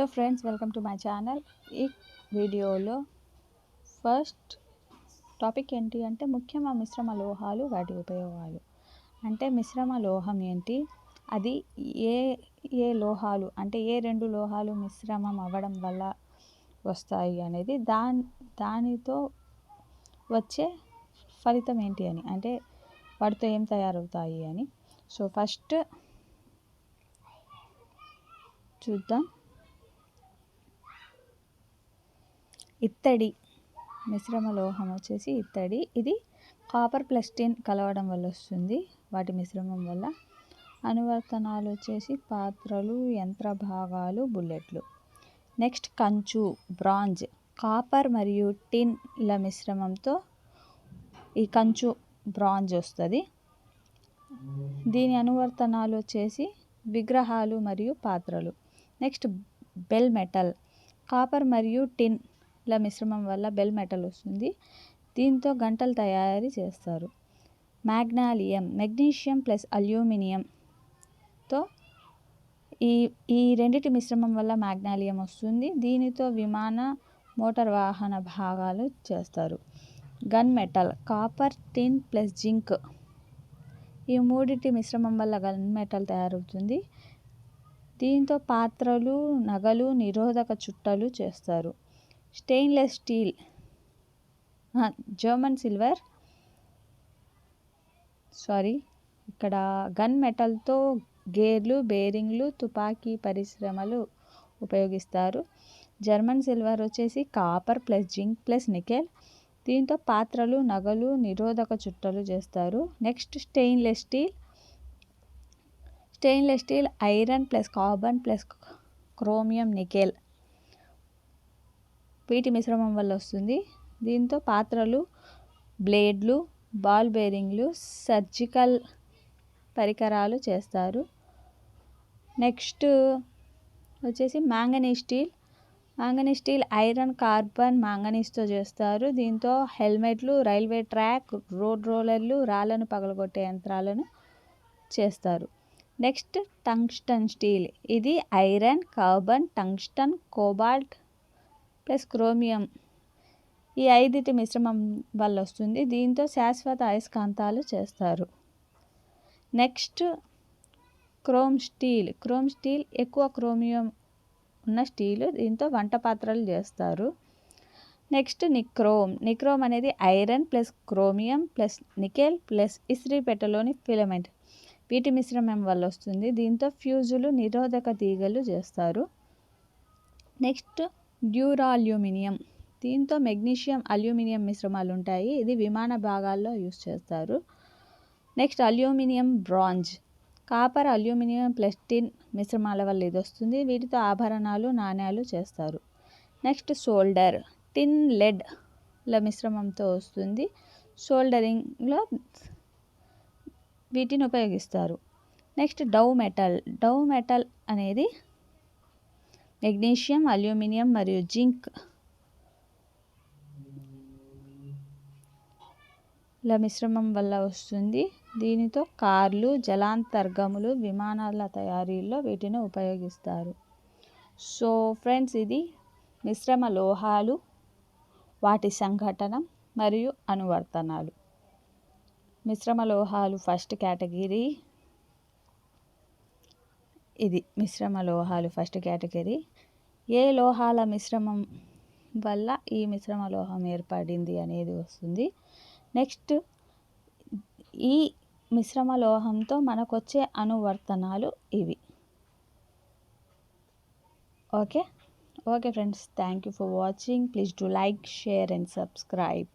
Hello friends welcome to my channel ఈ వీడియోలో first topic ఏంటి అంటే ముఖ్యమైన మిశ్రమ లోహాలు వాటి ఉపయోగాలు. అంటే మిశ్రమ లోహం ఏంటి? అది ఏ ఏ లోహాలు అంటే ఏ రెండు లోహాలు మిశ్రమం అవ్వడం వల్ల వస్తాయి అనేది దాని దానితో వచ్చే ఫలితం ఏంటి అని అంటే వాటితో ఏం తయారవుతాయి అని. సో ఫస్ట్ చూద్దాం. ఇత్తడి. మిశ్రమ లోహం వచ్చేసి ఇత్తడి. ఇది కాపర్ ప్లస్ టిన్ కలవడం వల్ల వస్తుంది. వాటి మిశ్రమం వల్ల అనువర్తనాలు వచ్చేసి పాత్రలు యంత్ర భాగాలు బుల్లెట్లు. నెక్స్ట్ కంచు బ్రాంజ్. కాపర్ మరియు టిన్ల మిశ్రమంతో ఈ కంచు బ్రాంజ్ వస్తుంది. దీని అనువర్తనాలు వచ్చేసి విగ్రహాలు మరియు పాత్రలు. Next bell metal. కాపర్ మరియు టిన్ ఇలా మిశ్రమం వల్ల బెల్ మెటల్ వస్తుంది. దీంతో గంటలు తయారీ చేస్తారు. మ్యాగ్నాలియం మెగ్నీషియం ప్లస్ అల్యూమినియంతో ఈ ఈ రెండిటి మిశ్రమం వల్ల మ్యాగ్నాలియం వస్తుంది. దీనితో విమాన మోటార్ వాహన భాగాలు చేస్తారు. Gun metal copper tin plus zinc ఈ మూడిటి మిశ్రమం వల్ల గన్ మెటల్ తయారవుతుంది. దీంతో పాత్రలు నగలు నిరోధక చుట్టలు చేస్తారు. Stainless steel. German silver. Sorry ఇక్కడ గన్ మెటల్తో గేర్లు బేరింగ్లు తుపాకీ పరిశ్రమలు ఉపయోగిస్తారు. జర్మన్ సిల్వర్ వచ్చేసి copper plus zinc plus nickel. దీంతో పాత్రలు నగలు నిరోధక చుట్టలు చేస్తారు. Next stainless steel. Stainless steel iron plus carbon plus chromium nickel. వీటి మిశ్రమం వల్ల వస్తుంది. దీంతో పాత్రలు బ్లేడ్లు బాల్ బేరింగ్లు సర్జికల్ పరికరాలు చేస్తారు. నెక్స్ట్ వచ్చేసి manganese steel. Manganese steel iron carbon మ్యాంగనీస్తో చేస్తారు. దీంతో హెల్మెట్లు రైల్వే ట్రాక్ రోడ్ రోలర్లు రాళ్ళను పగలగొట్టే యంత్రాలను చేస్తారు. Next tungsten steel. ఇది iron carbon tungsten cobalt plus chromium ఈ ఐదిటి మిశ్రమం వల్ల వస్తుంది. దీంతో శాశ్వత అయస్కాంతాలు చేస్తారు. Next chrome steel. Chrome steel ఎక్కువ క్రోమియం ఉన్న స్టీల్ దీంతో వంట పాత్రలు చేస్తారు. Next nichrome. నిక్రోమ్ అనేది iron plus chromium plus nickel plus ఇస్త్రీ పెట్టలోని ఫిలమెంట్. వీటి మిశ్రమం వల్ల వస్తుంది. దీంతో ఫ్యూజులు నిరోధక తీగలు చేస్తారు. Next duraluminium. దీంతో మెగ్నీషియం అల్యూమినియం మిశ్రమాలు ఉంటాయి ఇది విమాన భాగాల్లో యూస్ చేస్తారు. Next aluminium bronze. Copper aluminium plus tin మిశ్రమాల వల్ల ఇది వస్తుంది. వీటితో ఆభరణాలు నాణ్యాలు చేస్తారు. నెక్స్ట్ సోల్డర్ టిన్ లెడ్ల మిశ్రమంతో వస్తుంది. సోల్డరింగ్లో వీటిని ఉపయోగిస్తారు. Next Dow metal. Dow metal అనేది మెగ్నీషియం అల్యూమినియం మరియు జింక్ ల మిశ్రమం వల్ల వస్తుంది. దీనితో కార్లు జలాంతర్గములు విమానాల తయారీలో వీటిని ఉపయోగిస్తారు. సో ఫ్రెండ్స్ ఇది మిశ్రమ లోహాలు వాటి సంఘటన మరియు అనువర్తనాలు. మిశ్రమ లోహాలు ఫస్ట్ కేటగిరీ. ఇది మిశ్రమ లోహాలు ఫస్ట్ కేటగిరీ. ఏ లోహాల మిశ్రమం వల్ల ఈ మిశ్రమ లోహం ఏర్పడింది అనేది వస్తుంది. నెక్స్ట్ ఈ మిశ్రమ లోహంతో మనకు వచ్చే అనువర్తనాలు ఇవి. Okay? Okay friends thank you for watching. Please do like share and subscribe.